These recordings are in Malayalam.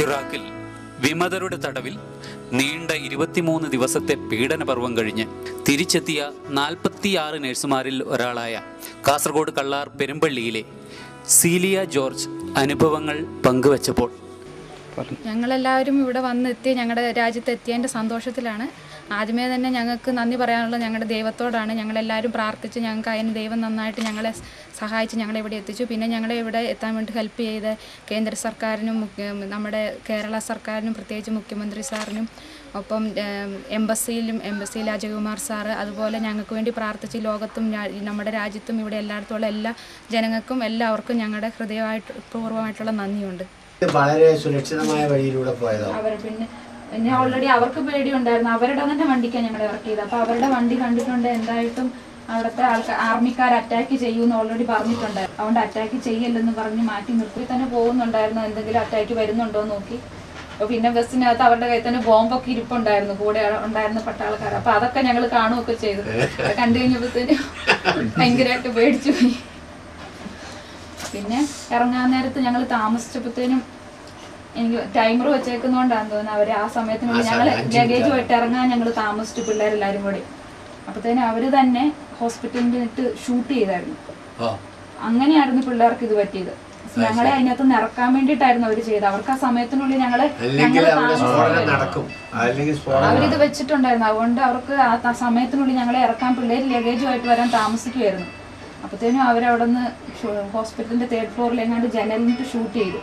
ഇറാഖിൽ വിമതരുടെ തടവിൽ നീണ്ട ഇരുപത്തിമൂന്ന് ദിവസത്തെ പീഡനപർവം കഴിഞ്ഞ് തിരിച്ചെത്തിയ നാൽപ്പത്തിയാറ് നഴ്സുമാരിൽ ഒരാളായ കാസർഗോഡ് കള്ളാർ പെരുമ്പള്ളിയിലെ സീലിയ ജോർജ് അനുഭവങ്ങൾ പങ്കുവച്ചപ്പോൾ. ഞങ്ങളെല്ലാവരും ഇവിടെ വന്നെത്തി ഞങ്ങളുടെ രാജ്യത്ത് എത്തിയതിന്റെ സന്തോഷത്തിലാണ്. ആദ്യമേ തന്നെ ഞങ്ങൾക്ക് നന്ദി പറയാനുള്ളത് ഞങ്ങളുടെ ദൈവത്തോടാണ്. ഞങ്ങളെല്ലാവരും പ്രാർത്ഥിച്ച് ഞങ്ങൾക്ക് അതിന് ദൈവം നന്നായിട്ട് ഞങ്ങളെ സഹായിച്ച് ഞങ്ങളെ ഇവിടെ എത്തിച്ചു. പിന്നെ ഞങ്ങളെ ഇവിടെ എത്താൻ വേണ്ടി ഹെൽപ്പ് ചെയ്ത കേന്ദ്ര സർക്കാരിനും നമ്മുടെ കേരള സർക്കാരിനും പ്രത്യേകിച്ച് മുഖ്യമന്ത്രി സാറിനും ഒപ്പം എംബസിയിലും എംബസിയിൽ അജയകുമാർ സാറ് അതുപോലെ ഞങ്ങൾക്ക് വേണ്ടി പ്രാർത്ഥിച്ച് ലോകത്തും നമ്മുടെ രാജ്യത്തും ഇവിടെ എല്ലായിടത്തുള്ള എല്ലാ ജനങ്ങൾക്കും എല്ലാവർക്കും ഞങ്ങളുടെ ഹൃദയമായിട്ട് പൂർവമായിട്ടുള്ള നന്ദിയുണ്ട്. വളരെ സുരക്ഷിതമായ വഴിയിലൂടെ പോയതാണ് അവർ പിന്നെ പിന്നെ ഓൾറെഡി അവർക്ക് പേടിയുണ്ടായിരുന്നു അവരുടെ തന്നെ വണ്ടിക്കാണ് ഞങ്ങൾ ഇറക്കിയത്. അപ്പൊ അവരുടെ വണ്ടി കണ്ടിട്ടുണ്ട്. എന്തായിട്ടും അവിടുത്തെ ആൾക്കാർ ആർമിക്കാർ അറ്റാക്ക് ചെയ്യുമെന്ന് ഓൾറെഡി പറഞ്ഞിട്ടുണ്ടായിരുന്നു അതുകൊണ്ട് അറ്റാക്ക് ചെയ്യല്ലെന്ന് പറഞ്ഞ് മാറ്റി നിർത്തി തന്നെ പോകുന്നുണ്ടായിരുന്നു. എന്തെങ്കിലും അറ്റാക്ക് വരുന്നുണ്ടോ നോക്കി. അപ്പൊ പിന്നെ ബസ്സിനകത്ത് അവരുടെ കയ്യിൽ തന്നെ ബോംബൊക്കെ ഇരിപ്പുണ്ടായിരുന്നു. കൂടെ ഉണ്ടായിരുന്ന പട്ടാളക്കാർ അപ്പൊ അതൊക്കെ ഞങ്ങൾ കാണുകയൊക്കെ ചെയ്തു. കണ്ടു കഴിഞ്ഞപ്പോഴത്തേനും ഭയങ്കരമായിട്ട് പേടിച്ചു പോയി. പിന്നെ ഇറങ്ങാൻ നേരത്ത് ഞങ്ങൾ താമസിച്ചപ്പോഴത്തേനും എനിക്ക് ടൈമർ വെച്ചേക്കുന്നോണ്ടാന്ന് തോന്നുന്നു. അവർ ആ സമയത്തിനുള്ളിൽ ഞങ്ങൾ ലഗേജ് ഇറങ്ങാൻ ഞങ്ങൾ താമസിച്ചു പിള്ളേരെല്ലാരും കൂടി. അപ്പത്തേനും അവർ തന്നെ ഹോസ്പിറ്റലിൽ ഇട്ട് ഷൂട്ട് ചെയ്തായിരുന്നു. അങ്ങനെയായിരുന്നു പിള്ളേർക്ക് ഇത് പറ്റിയത്. ഞങ്ങളെ അതിനകത്ത് നിറക്കാൻ വേണ്ടിട്ടായിരുന്നു വേണ്ടിയിട്ടായിരുന്നു അവർ ചെയ്തത്. അവർക്ക് ആ സമയത്തിനുള്ളിൽ ഞങ്ങളെ അവരിത് വെച്ചിട്ടുണ്ടായിരുന്നു. അതുകൊണ്ട് അവർക്ക് ആ സമയത്തിനുള്ളിൽ ഞങ്ങളെ ഇറക്കാൻ പിള്ളേര് ലഗേജുമായിട്ട് വരാൻ താമസിക്കുമായിരുന്നു അപ്പത്തേനും അവരവിടെ നിന്ന് ഹോസ്പിറ്റലിന്റെ തേർഡ് ഫ്ലോറിൽ എങ്ങാണ്ട് ജനലിട്ട് ഷൂട്ട് ചെയ്തു.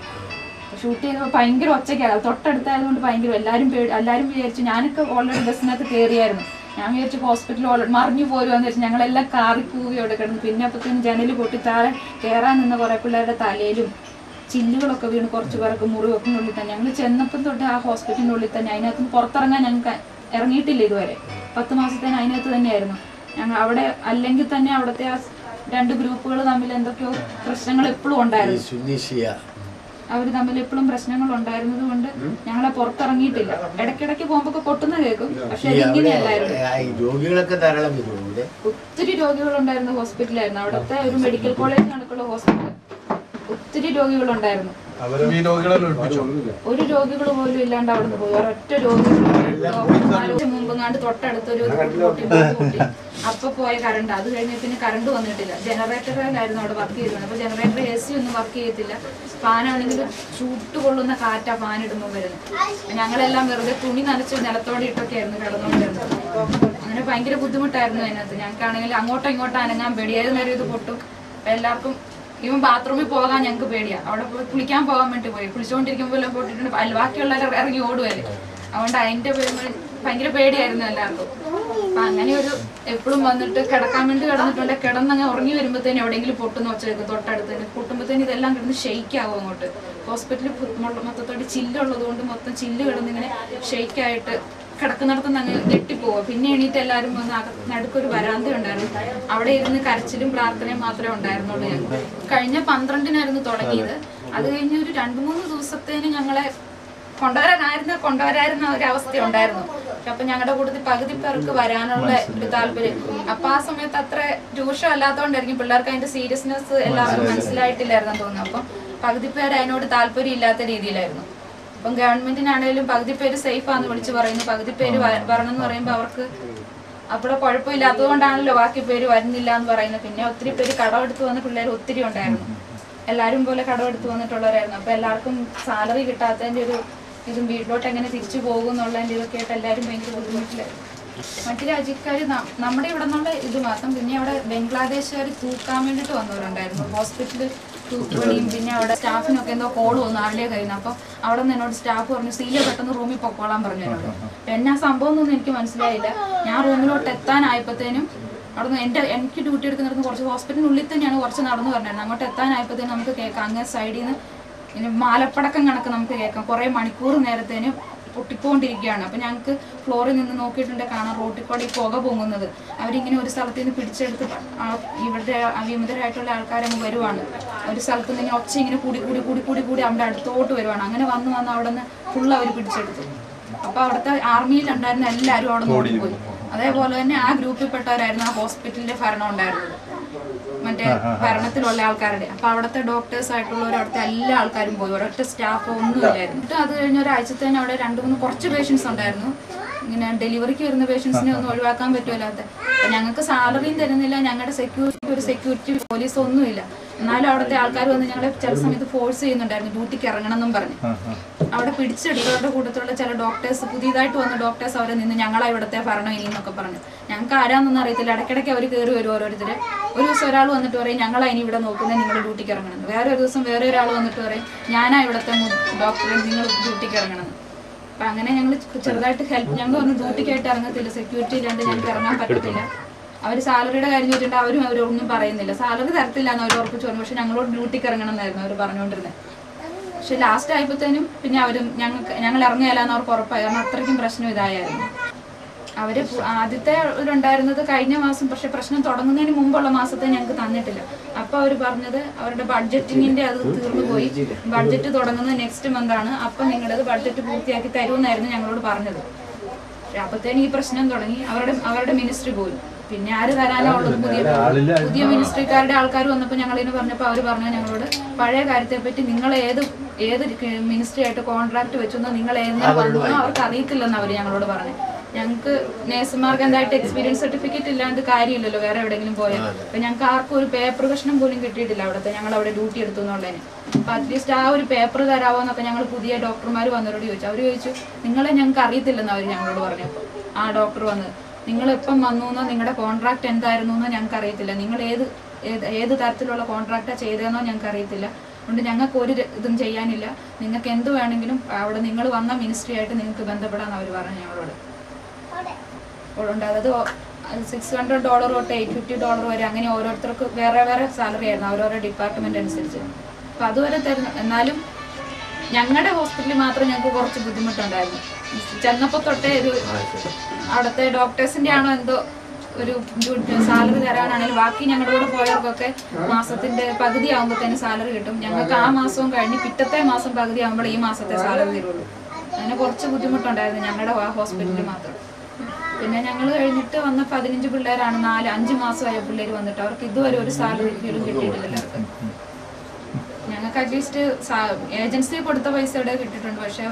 ഷൂട്ട് ചെയ്തപ്പോൾ ഭയങ്കര ഒച്ചയ്ക്കാണ് തൊട്ടടുത്തായതുകൊണ്ട് ഭയങ്കര എല്ലാവരും പേടി എല്ലാവരും വിചാരിച്ചു ഞാനൊക്കെ ഓൾറെഡി ബസ്സിനകത്ത് കയറിയായിരുന്നു ഞാൻ വിചാരിച്ചു ഹോസ്പിറ്റലിൽ ഓൾറെഡി മറിഞ്ഞു പോരുമെന്ന് വെച്ചാൽ ഞങ്ങളെല്ലാം കാറി കൂവിയോടെ കിടന്നു. പിന്നെ അപ്പത്തേനും ജനൽ പൊട്ടി താഴെ കയറാൻ നിന്ന കുറേ പിള്ളേരുടെ തലയിലും ചില്ലുകളൊക്കെ വീണ് കുറച്ച് പേർക്ക് മുറിവൊക്കെ ഉള്ളിൽ തന്നെ. ഞങ്ങൾ ചെന്നപ്പം തൊട്ട് ആ ഹോസ്പിറ്റലിന്റെ ഉള്ളിൽ തന്നെ. അതിനകത്ത് പുറത്തിറങ്ങാൻ ഞങ്ങൾക്ക് ഇറങ്ങിയിട്ടില്ല ഇതുവരെ. പത്ത് മാസത്തേന് അതിനകത്ത് തന്നെയായിരുന്നു. ഞങ്ങൾ അവിടെ അല്ലെങ്കിൽ തന്നെ അവിടുത്തെ ആ രണ്ട് ഗ്രൂപ്പുകൾ തമ്മിൽ എന്തൊക്കെയോ പ്രശ്നങ്ങൾ എപ്പോഴും ഉണ്ടായിരുന്നു. അവർ തമ്മിൽ എപ്പോഴും പ്രശ്നങ്ങൾ ഉണ്ടായിരുന്നത് കൊണ്ട് ഞങ്ങളെ പുറത്തിറങ്ങിയിട്ടില്ല. ഇടക്കിടക്ക് പോകുമ്പോ പൊട്ടുന്ന കേൾക്കും. പക്ഷെ ഒത്തിരി രോഗികൾ ഉണ്ടായിരുന്നു ആ, ഈ രോഗികളൊക്കെ ധാരാളം ഒത്തിരി രോഗികളുണ്ടായിരുന്ന ഹോസ്പിറ്റലായിരുന്നു അവിടുത്തെ ഒരു മെഡിക്കൽ കോളേജ് കണക്കുള്ള ഹോസ്പിറ്റൽ. ഒത്തിരി രോഗികൾ ഉണ്ടായിരുന്നു രോഗികളെ ഒരു രോഗികൾ പോലും ഇല്ലാണ്ട് അവിടുന്ന് പോയി. ഒരൊറ്റ രോഗി മുമ്പെങ്ങാണ്ട് തൊട്ടടുത്തൊരു അപ്പൊ പോയ കറണ്ട് അത് കഴിഞ്ഞ പിന്നെ കറണ്ട് വന്നിട്ടില്ല. ജനറേറ്ററിലായിരുന്നു അവിടെ വർക്ക് ചെയ്തിരുന്നത് അപ്പൊ ജനറേറ്റർ എ സി ഒന്നും വർക്ക് ചെയ്യത്തില്ല. ഫാനാണെങ്കിൽ ചൂട്ട് കൊള്ളുന്ന കാറ്റാ ഫാൻ ഇടുമ്പോൾ വരുന്നത് ഞങ്ങളെല്ലാം വെറുതെ തുണി നനച്ച് നിലത്തോടെ ഇട്ടൊക്കെ ആയിരുന്നു കിടന്നുകൊണ്ടിരുന്നത്. അങ്ങനെ ഭയങ്കര ബുദ്ധിമുട്ടായിരുന്നു അതിനകത്ത്. ഞങ്ങൾക്കാണെങ്കിൽ അങ്ങോട്ടോ ഇങ്ങോട്ടോ അനങ്ങാൻ പേടിയായത് നേരെ ഇത് പൊട്ടും? എല്ലാവർക്കും ഇവൻ ബാത്റൂമിൽ പോകാൻ ഞങ്ങൾക്ക് പേടിയാ. അവിടെ പോയി കുളിക്കാൻ പോകാൻ വേണ്ടി പോയി. കുളിച്ചുകൊണ്ടിരിക്കുമ്പോൾ എല്ലാം പൊട്ടിട്ടുണ്ട് ബാക്കിയുള്ളവരെ ഇറങ്ങി ഓടുവല്ലേ. അതുകൊണ്ട് അതിന്റെ ഭയങ്കര പേടിയായിരുന്നു എല്ലാവർക്കും. അപ്പൊ അങ്ങനെ ഒരു എപ്പോഴും വന്നിട്ട് കിടക്കാൻ വേണ്ടി കിടന്നിട്ടുണ്ട്. കിടന്നങ്ങ് ഉറങ്ങി വരുമ്പോഴത്തേനും എവിടെയെങ്കിലും പൊട്ടുന്ന ഒച്ച കേൾക്കും തൊട്ടടുത്ത് പൊട്ടുമ്പോഴത്തേനും ഇതെല്ലാം കിടന്ന് ഷെയ്ക്ക് ആകും അങ്ങോട്ട്. ഹോസ്പിറ്റലിൽ മൊത്തത്തോട്ട് ചില്ലുള്ളത് കൊണ്ട് മൊത്തം ചില്ല് കിടന്നിങ്ങനെ ഷെയ്ക്കായിട്ട് ആയിട്ട് നിന്ന് അങ്ങ് ഞെട്ടിപ്പോവുക പിന്നെ എണീറ്റ് എല്ലാവരും വന്ന് നടുക്കൊരു വരാന്ത ഉണ്ടായിരുന്നു. അവിടെ ഇരുന്ന് കരച്ചിലും പ്രാർത്ഥനയും മാത്രമേ ഉണ്ടായിരുന്നുള്ളൂ ഞങ്ങൾ കഴിഞ്ഞ പന്ത്രണ്ടിനായിരുന്നു തുടങ്ങിയത്. അത് കഴിഞ്ഞ് ഒരു രണ്ടു മൂന്ന് ദിവസത്തേന് ഞങ്ങളെ കൊണ്ടുവരാനായിരുന്ന കൊണ്ടുവരായിരുന്ന ഒരു അവസ്ഥ ഉണ്ടായിരുന്നു അപ്പൊ ഞങ്ങളുടെ കൂട്ടത്തിൽ പകുതി പേർക്ക് വരാനുള്ള ഒരു താല്പര്യം. അപ്പൊ ആ സമയത്ത് അത്ര രൂക്ഷം അല്ലാത്തതുകൊണ്ടായിരിക്കും പിള്ളേർക്ക് അതിന്റെ സീരിയസ്നെസ് എല്ലാവർക്കും മനസ്സിലായിട്ടില്ലായിരുന്നു തോന്നുന്നു. അപ്പൊ പകുതി പേര് അതിനോട് താല്പര്യം ഇല്ലാത്ത രീതിയിലായിരുന്നു. അപ്പം ഗവൺമെന്റിനാണേലും പകുതി പേര് സേഫ് ആണെന്ന് വിളിച്ച് പറയുന്നു. പകുതി പേര് വ- വരണം എന്ന് പറയുമ്പോൾ അവർക്ക് അവിടെ കുഴപ്പമില്ലാത്തത് കൊണ്ടാണല്ലോ ബാക്കി പേര് വരുന്നില്ല എന്ന് പറയുന്നത്. പിന്നെ ഒത്തിരി പേര് കടമെടുത്ത് വന്ന പിള്ളേർ ഒത്തിരി ഉണ്ടായിരുന്നു. എല്ലാവരും പോലെ കടമെടുത്ത് വന്നിട്ടുള്ളവരായിരുന്നു. അപ്പൊ എല്ലാവർക്കും സാലറി കിട്ടാത്തതിന്റെ ഒരു ഇതും വീട്ടിലോട്ട് എങ്ങനെ തിരിച്ചു പോകും എന്നുള്ളതിന്റെ ഇതൊക്കെ ആയിട്ട് എല്ലാവരും ഭയങ്കര ബുദ്ധിമുട്ടിലായിരുന്നു മറ്റു രാജ്യക്കാർ നമ്മുടെ ഇവിടെ നിന്നുള്ള ഇത് മാത്രം പിന്നെ അവിടെ ബംഗ്ലാദേശുകാർ തൂക്കാൻ വേണ്ടിയിട്ട് വന്നവരുണ്ടായിരുന്നു. ഹോസ്പിറ്റലിൽ തൂക്കുപണിയും പിന്നെ അവിടെ സ്റ്റാഫിനൊക്കെ എന്തോ കോൾ വന്നു ആരുടെ കയ്യിൽ നിന്ന്. അപ്പോൾ അവിടെ നിന്ന് എന്നോട് സ്റ്റാഫ് പറഞ്ഞു സീല പെട്ടെന്ന് റൂമിൽ പൊക്കോളാൻ പറഞ്ഞു എന്നോട്. എന്നെ എന്നാ സംഭവം എന്നൊന്നും എനിക്ക് മനസ്സിലായില്ല. ഞാൻ റൂമിലോട്ട് എത്താനായപ്പോഴത്തേനും അവിടെ നിന്ന് എന്റെ എനിക്ക് ഡ്യൂട്ടി എടുക്കുന്നിടത്ത് കുറച്ച് ഹോസ്പിറ്റലിനുള്ളിൽ തന്നെയാണ് കുറച്ച് നടന്നു പറഞ്ഞിരുന്നത്. അങ്ങോട്ട് എത്താനായപ്പോഴത്തേനും നമുക്ക് കേൾക്കാം. അങ്ങനെ സൈഡിൽ നിന്ന് ഇനി മാലപ്പടക്കം കണക്ക് നമുക്ക് കേൾക്കാം. കുറേ മണിക്കൂർ നേരത്തേന് പൊട്ടിക്കൊണ്ടിരിക്കുകയാണ് അപ്പൊ ഞങ്ങൾക്ക് ഫ്ലോറിൽ നിന്ന് നോക്കിയിട്ടുണ്ട് കാണാം റോട്ടിൽ കൂടെ പുക പൊങ്ങുന്നത്. അവരിങ്ങനെ ഒരു സ്ഥലത്ത് നിന്ന് പിടിച്ചെടുത്ത് ഇവിടുത്തെ അവിമിതരായിട്ടുള്ള ആൾക്കാരങ്ങ് വരുവാണ്. ഒരു സ്ഥലത്ത് നിന്ന് ഒച്ച ഇങ്ങനെ കൂടി കൂടി കൂടി കൂടി കൂടി അവിടെ അടുത്തോട്ട് വരുവാണ്. അങ്ങനെ വന്ന് വന്ന് അവിടെ നിന്ന് ഫുൾ അവർ പിടിച്ചെടുത്തു. അപ്പൊ അവിടുത്തെ ആർമിയിലുണ്ടായിരുന്ന എല്ലാവരും അവിടെ നിന്ന് പോയി അതേപോലെ തന്നെ ആ ഗ്രൂപ്പിൽ പെട്ടവരായിരുന്നു ആ ഹോസ്പിറ്റലിന്റെ ഭരണം ഉണ്ടായിരുന്നത്. മറ്റേ ഭരണത്തിലുള്ള ആൾക്കാരുടെ. അപ്പൊ അവിടുത്തെ ഡോക്ടേഴ്സ് ആയിട്ടുള്ളവർ അവിടുത്തെ എല്ലാ ആൾക്കാരും പോയി. ഒരൊറ്റ സ്റ്റാഫ് ഒന്നും ഇല്ലായിരുന്നു എന്നിട്ട് അത് കഴിഞ്ഞ ഒരാഴ്ചത്തേന് അവിടെ രണ്ട് മൂന്ന് കുറച്ച് പേഷ്യൻസ് ഉണ്ടായിരുന്നു. ഇങ്ങനെ ഡെലിവറിക്ക് വരുന്ന പേഷ്യൻസിനെ ഒന്നും ഒഴിവാക്കാൻ പറ്റുമല്ലാത്ത ഞങ്ങൾക്ക് സാലറിയും തരുന്നില്ല. ഞങ്ങളുടെ സെക്യൂരിറ്റി ഒരു സെക്യൂരിറ്റി പോലീസ് ഒന്നുമില്ല. എന്നാലും അവിടുത്തെ ആൾക്കാർ വന്ന് ഞങ്ങളെ ചില സമയത്ത് ഫോഴ്സ് ചെയ്യുന്നുണ്ടായിരുന്നു ഡ്യൂട്ടിക്ക് ഇറങ്ങണം എന്നും പറഞ്ഞു. അവിടെ പിടിച്ചെടുത്തവരുടെ കൂട്ടത്തിലുള്ള ചില ഡോക്ടേഴ്സ് പുതിയതായിട്ട് വന്ന ഡോക്ടേഴ്സ് അവരെ നിന്ന് ഞങ്ങളാ ഇവിടുത്തെ ഭരണം ഇനി എന്നൊക്കെ പറഞ്ഞു. ഞങ്ങൾക്ക് ആരാന്നൊന്നും അറിയത്തില്ല. ഇടയ്ക്കിടയ്ക്ക് അവർ കയറി വരും ഓരോരുത്തര്. ഒരു ദിവസം ഒരാൾ വന്നിട്ട് പറയും ഞങ്ങളാ ഇനി ഇവിടെ നോക്കുന്നത് നിങ്ങൾ ഡ്യൂട്ടിക്ക് ഇറങ്ങണം. വേറെ ഒരു ദിവസം വേറെ ഒരാൾ വന്നിട്ട് പറയും ഞാനാ ഇവിടുത്തെ ഡോക്ടറെ നിങ്ങൾ ഡ്യൂട്ടിക്ക് ഇറങ്ങണം. അപ്പൊ അങ്ങനെ ഞങ്ങൾ ചെറുതായിട്ട് ഹെൽപ്പ് ഞങ്ങൾ ഒന്ന് ഡ്യൂട്ടിക്കായിട്ട് ഇറങ്ങത്തില്ല. സെക്യൂരിറ്റി ഇല്ലാണ്ട് ഞങ്ങൾക്ക് ഇറങ്ങാൻ പറ്റത്തില്ല. അവർ സാലറിയുടെ കാര്യം ചോദിച്ചിട്ട് അവരും അവരൊന്നും പറയുന്നില്ല. സാലറി തരത്തില്ല എന്ന് അവർ ഉറപ്പിച്ചു പറഞ്ഞു. പക്ഷെ ഞങ്ങളോട് ഡ്യൂട്ടിക്ക് ഇറങ്ങണം എന്നായിരുന്നു അവർ പറഞ്ഞുകൊണ്ടിരുന്നത് പക്ഷെ ലാസ്റ്റ് ആയപ്പോഴത്തേനും പിന്നെ അവരും ഞങ്ങൾക്ക് ഞങ്ങൾ ഇറങ്ങിയാലെന്ന് അവർക്ക് ഉറപ്പായി. കാരണം അത്രയ്ക്കും പ്രശ്നം ഇതായിരുന്നു അവർ ആദ്യത്തെ ഉണ്ടായിരുന്നത് കഴിഞ്ഞ മാസം. പക്ഷെ പ്രശ്നം തുടങ്ങുന്നതിന് മുമ്പുള്ള മാസത്തെ ഞങ്ങൾക്ക് തന്നിട്ടില്ല. അപ്പൊ അവർ പറഞ്ഞത് അവരുടെ ബഡ്ജറ്റിങ്ങിന്റെ അത് തീർന്നു പോയി. ബഡ്ജറ്റ് തുടങ്ങുന്നത് നെക്സ്റ്റ് മന്ത് ആണ്. അപ്പൊ നിങ്ങളത് ബഡ്ജറ്റ് പൂർത്തിയാക്കി തരുമെന്നായിരുന്നു ഞങ്ങളോട് പറഞ്ഞത്. പക്ഷെ അപ്പത്തേനും ഈ പ്രശ്നം തുടങ്ങി. അവരുടെ അവരുടെ മിനിസ്ട്രി പോയി. പിന്നെ ആര് തരാനാ ഉള്ളത്? പുതിയ പുതിയ മിനിസ്ട്രിക്കാരുടെ ആൾക്കാർ വന്നപ്പോൾ ഞങ്ങളിതിന് പറഞ്ഞപ്പോൾ അവർ പറഞ്ഞു ഞങ്ങളോട് പഴയ കാര്യത്തെ പറ്റി നിങ്ങൾ ഏത് ഏത് മിനിസ്ട്രി ആയിട്ട് കോൺട്രാക്ട് വെച്ചെന്നോ നിങ്ങൾ ഏതെന്നാ വന്നോ അവർക്ക് അറിയത്തില്ലെന്ന് അവർ ഞങ്ങളോട് പറഞ്ഞു. ഞങ്ങൾക്ക് നേഴ്സുമാർക്ക് എന്തായിട്ട് എക്സ്പീരിയൻസ് സർട്ടിഫിക്കറ്റ് ഇല്ലാണ്ട് കാര്യമില്ലല്ലോ വേറെ എവിടെയെങ്കിലും പോയാൽ. അപ്പൊ ഞങ്ങൾക്ക് ആർക്കും ഒരു പേപ്പർ കഷ്ണം പോലും കിട്ടിയിട്ടില്ല അവിടുത്തെ ഞങ്ങൾ അവിടെ ഡ്യൂട്ടി എടുത്തു എന്നുള്ളതിന്. അപ്പൊ അറ്റ്ലീസ്റ്റ് ആ ഒരു പേപ്പർ തരാമോ എന്നൊക്കെ ഞങ്ങൾ പുതിയ ഡോക്ടർമാർ വന്നവരോട് ചോദിച്ചു. അവർ ചോദിച്ചു നിങ്ങളെ ഞങ്ങൾക്ക് അറിയത്തില്ലെന്ന് അവർ ഞങ്ങളോട് പറഞ്ഞപ്പോൾ ആ ഡോക്ടർ വന്നത് നിങ്ങൾ എപ്പം വന്നു എന്നോ നിങ്ങളുടെ കോൺട്രാക്ട് എന്തായിരുന്നു എന്നോ ഞങ്ങൾക്ക് അറിയത്തില്ല നിങ്ങൾ ഏത് ഏത് തരത്തിലുള്ള കോൺട്രാക്റ്റാണ് ചെയ്തതെന്നോ ഞങ്ങൾക്ക് അറിയത്തില്ല അതുകൊണ്ട് ഞങ്ങൾക്ക് ഒരു ഇതും ചെയ്യാനില്ല. നിങ്ങൾക്ക് എന്ത് വേണമെങ്കിലും അവിടെ നിങ്ങൾ വന്ന മിനിസ്ട്രി ആയിട്ട് നിങ്ങൾക്ക് ബന്ധപ്പെടാമെന്ന് അവർ പറഞ്ഞു ഞങ്ങളോട്. ഉണ്ട്. അതായത് സിക്സ് ഹൺഡ്രഡ് ഡോളർ തൊട്ട് എയ്റ്റ് ഫിഫ്റ്റി ഡോളർ വരെ അങ്ങനെ ഓരോരുത്തർക്ക് വേറെ വേറെ സാലറി ആയിരുന്നു. ഓരോരോ ഡിപ്പാർട്ട്മെന്റ് അനുസരിച്ച്. അപ്പം അതുവരെ തരുന്നു എന്നാലും ഞങ്ങളുടെ ഹോസ്പിറ്റലിൽ മാത്രം ഞങ്ങൾക്ക് കുറച്ച് ബുദ്ധിമുട്ടുണ്ടായിരുന്നു. ചെന്നപ്പോൾ തൊട്ടേ ഒരു അവിടുത്തെ ഡോക്ടേഴ്സിന്റെ ആണോ എന്തോ ഒരു സാലറി തരാനാണെങ്കിലും ബാക്കി ഞങ്ങളുടെ കൂടെ പോയവർക്കൊക്കെ മാസത്തിന്റെ പകുതി തന്നെ സാലറി കിട്ടും. ഞങ്ങൾക്ക് ആ മാസവും കഴിഞ്ഞ് പിറ്റത്തെ മാസം പകുതി ആകുമ്പോൾ ഈ മാസത്തെ സാലറി തരുള്ളൂ. അങ്ങനെ കുറച്ച് ബുദ്ധിമുട്ടുണ്ടായിരുന്നു ഞങ്ങളുടെ ഹോസ്പിറ്റലിൽ മാത്രം. പിന്നെ ഞങ്ങൾ കഴിഞ്ഞിട്ട് വന്ന പതിനഞ്ച് പിള്ളേരാണ് നാല് അഞ്ച് മാസമായ പിള്ളേർ വന്നിട്ട്. അവർക്ക് ഇതുവരെ ഒരു സാലറി പോലും കിട്ടിയിട്ടില്ല. ഞങ്ങൾക്ക് അറ്റ്ലീസ്റ്റ് ഏജൻസി കൊടുത്ത പൈസയുടെ കിട്ടിയിട്ടുണ്ട്. പക്ഷെ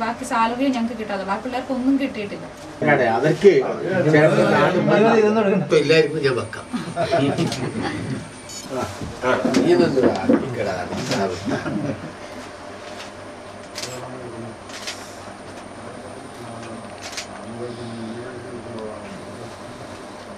ബാക്കി സാലറി ഞങ്ങൾക്ക് കിട്ടാതെ. ബാക്കി പിള്ളേർക്ക് ഒന്നും കിട്ടിയിട്ടില്ല. അവർക്ക് എല്ലാവർക്കും ഞാൻ വെക്കാം. നീ.